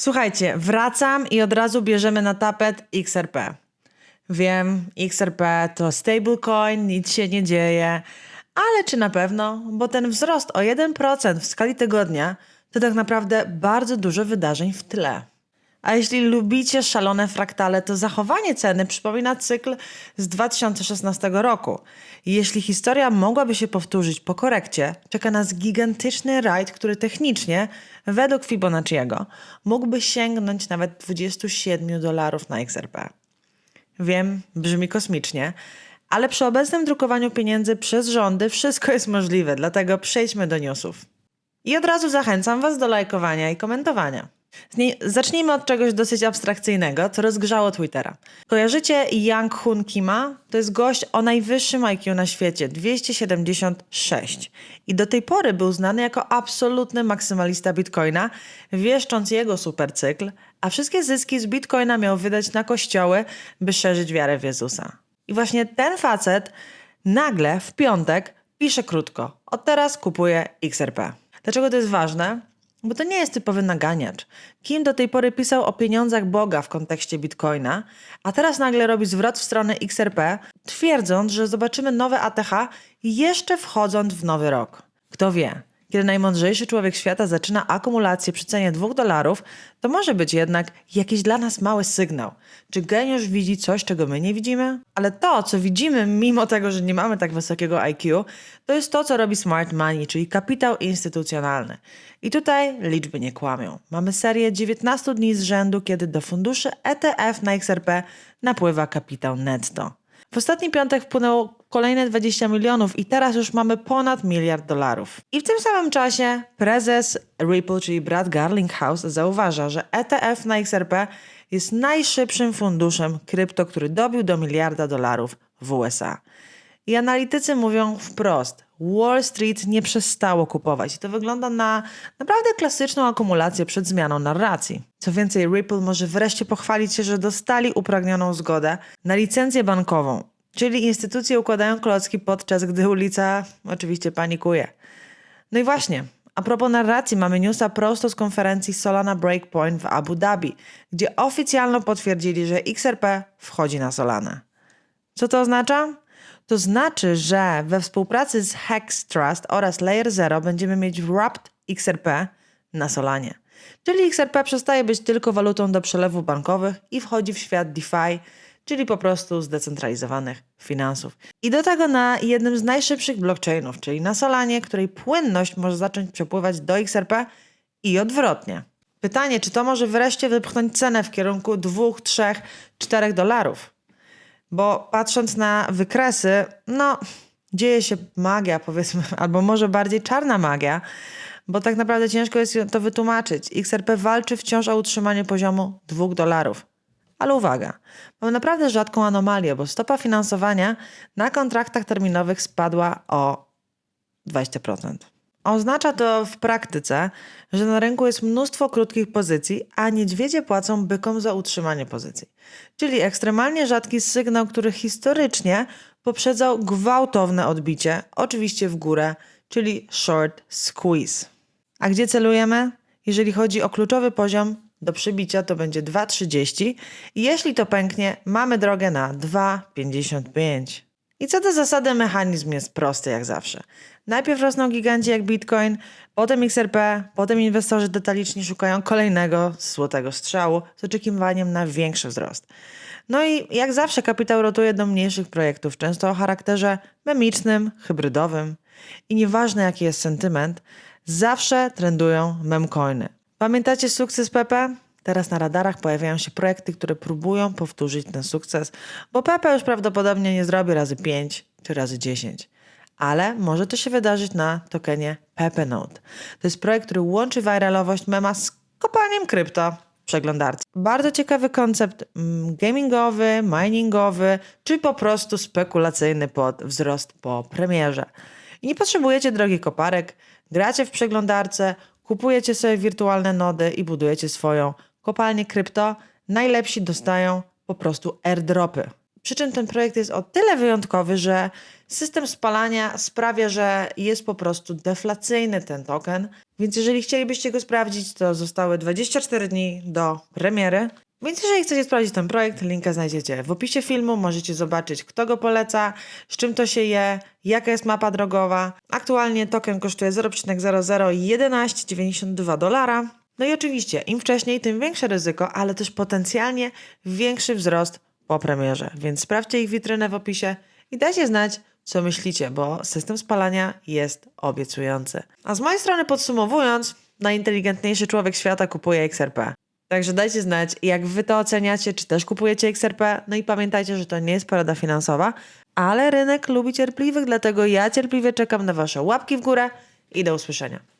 Słuchajcie, wracam i od razu bierzemy na tapet XRP. Wiem, XRP to stablecoin, nic się nie dzieje, ale czy na pewno? Bo ten wzrost o 1% w skali tygodnia to tak naprawdę bardzo dużo wydarzeń w tle. A jeśli lubicie szalone fraktale, to zachowanie ceny przypomina cykl z 2016 roku. Jeśli historia mogłaby się powtórzyć po korekcie, czeka nas gigantyczny rajd, który technicznie, według Fibonacciego, mógłby sięgnąć nawet 27 dolarów na XRP. Wiem, brzmi kosmicznie, ale przy obecnym drukowaniu pieniędzy przez rządy wszystko jest możliwe, dlatego przejdźmy do newsów. I od razu zachęcam Was do lajkowania i komentowania. Zacznijmy od czegoś dosyć abstrakcyjnego, co rozgrzało Twittera. Kojarzycie Yang Hun Kima? To jest gość o najwyższym IQ na świecie 276. I do tej pory był znany jako absolutny maksymalista Bitcoina, wieszcząc jego supercykl, a wszystkie zyski z Bitcoina miał wydać na kościoły, by szerzyć wiarę w Jezusa. I właśnie ten facet nagle w piątek pisze krótko: Od teraz kupuję XRP. Dlaczego to jest ważne? Bo to nie jest typowy naganiacz. Kim do tej pory pisał o pieniądzach Boga w kontekście Bitcoina, a teraz nagle robi zwrot w stronę XRP, twierdząc, że zobaczymy nowe ATH jeszcze wchodząc w nowy rok. Kto wie, kiedy najmądrzejszy człowiek świata zaczyna akumulację przy cenie 2 dolarów, to może być jednak jakiś dla nas mały sygnał. Czy geniusz widzi coś, czego my nie widzimy? Ale to, co widzimy, mimo tego, że nie mamy tak wysokiego IQ, to jest to, co robi smart money, czyli kapitał instytucjonalny. I tutaj liczby nie kłamią. Mamy serię 19 dni z rzędu, kiedy do funduszy ETF na XRP napływa kapitał netto. W ostatni piątek wpłynęło kolejne 20 milionów i teraz już mamy ponad miliard dolarów. I w tym samym czasie prezes Ripple, czyli Brad Garlinghouse, zauważa, że ETF na XRP jest najszybszym funduszem krypto, który dobił do miliarda dolarów w USA. I analitycy mówią wprost, Wall Street nie przestało kupować. I to wygląda na naprawdę klasyczną akumulację przed zmianą narracji. Co więcej, Ripple może wreszcie pochwalić się, że dostali upragnioną zgodę na licencję bankową, czyli instytucje układają klocki podczas gdy ulica oczywiście panikuje. No i właśnie, a propos narracji, mamy newsa prosto z konferencji Solana Breakpoint w Abu Dhabi, gdzie oficjalnie potwierdzili, że XRP wchodzi na Solanę. Co to oznacza? To znaczy, że we współpracy z Hex Trust oraz Layer Zero będziemy mieć Wrapped XRP na Solanie. Czyli XRP przestaje być tylko walutą do przelewów bankowych i wchodzi w świat DeFi, czyli po prostu zdecentralizowanych finansów. I do tego na jednym z najszybszych blockchainów, czyli na Solanie, której płynność może zacząć przepływać do XRP i odwrotnie. Pytanie, czy to może wreszcie wypchnąć cenę w kierunku 2, 3, 4 dolarów? Bo patrząc na wykresy, no, dzieje się magia, powiedzmy, albo może bardziej czarna magia, bo tak naprawdę ciężko jest to wytłumaczyć. XRP walczy wciąż o utrzymanie poziomu 2 dolarów. Ale uwaga, mamy naprawdę rzadką anomalię, bo stopa finansowania na kontraktach terminowych spadła o 20%. Oznacza to w praktyce, że na rynku jest mnóstwo krótkich pozycji, a niedźwiedzie płacą bykom za utrzymanie pozycji. Czyli ekstremalnie rzadki sygnał, który historycznie poprzedzał gwałtowne odbicie, oczywiście w górę, czyli short squeeze. A gdzie celujemy? Jeżeli chodzi o kluczowy poziom do przybicia, to będzie 2,30 i jeśli to pęknie, mamy drogę na 2,55. I co do zasady, mechanizm jest prosty jak zawsze. Najpierw rosną giganci jak Bitcoin, potem XRP, potem inwestorzy detaliczni szukają kolejnego złotego strzału z oczekiwaniem na większy wzrost. No i jak zawsze kapitał rotuje do mniejszych projektów, często o charakterze memicznym, hybrydowym. I nieważne jaki jest sentyment, zawsze trendują memcoiny. Pamiętacie sukces Pepe? Teraz na radarach pojawiają się projekty, które próbują powtórzyć ten sukces, bo Pepe już prawdopodobnie nie zrobi razy 5 czy razy 10. Ale może to się wydarzyć na tokenie Pepe Note. To jest projekt, który łączy wiralowość mema z kopaniem krypto przeglądarce. Bardzo ciekawy koncept mm, gamingowy, miningowy, czy po prostu spekulacyjny pod wzrost po premierze. I nie potrzebujecie drogich koparek, gracie w przeglądarce, kupujecie sobie wirtualne nody i budujecie swoją kopalnię krypto. Najlepsi dostają po prostu airdropy. Przy czym ten projekt jest o tyle wyjątkowy, że system spalania sprawia, że jest po prostu deflacyjny ten token. Więc jeżeli chcielibyście go sprawdzić, to zostały 24 dni do premiery. Więc jeżeli chcecie sprawdzić ten projekt, linka znajdziecie w opisie filmu. Możecie zobaczyć, kto go poleca, z czym to się je, jaka jest mapa drogowa. Aktualnie token kosztuje 0,001192 dolara. No i oczywiście, im wcześniej, tym większe ryzyko, ale też potencjalnie większy wzrost po premierze. Więc sprawdźcie ich witrynę w opisie i dajcie znać, co myślicie, bo system spalania jest obiecujący. A z mojej strony podsumowując, najinteligentniejszy człowiek świata kupuje XRP. Także dajcie znać, jak wy to oceniacie, czy też kupujecie XRP. No i pamiętajcie, że to nie jest porada finansowa, ale rynek lubi cierpliwych, dlatego ja cierpliwie czekam na wasze łapki w górę i do usłyszenia.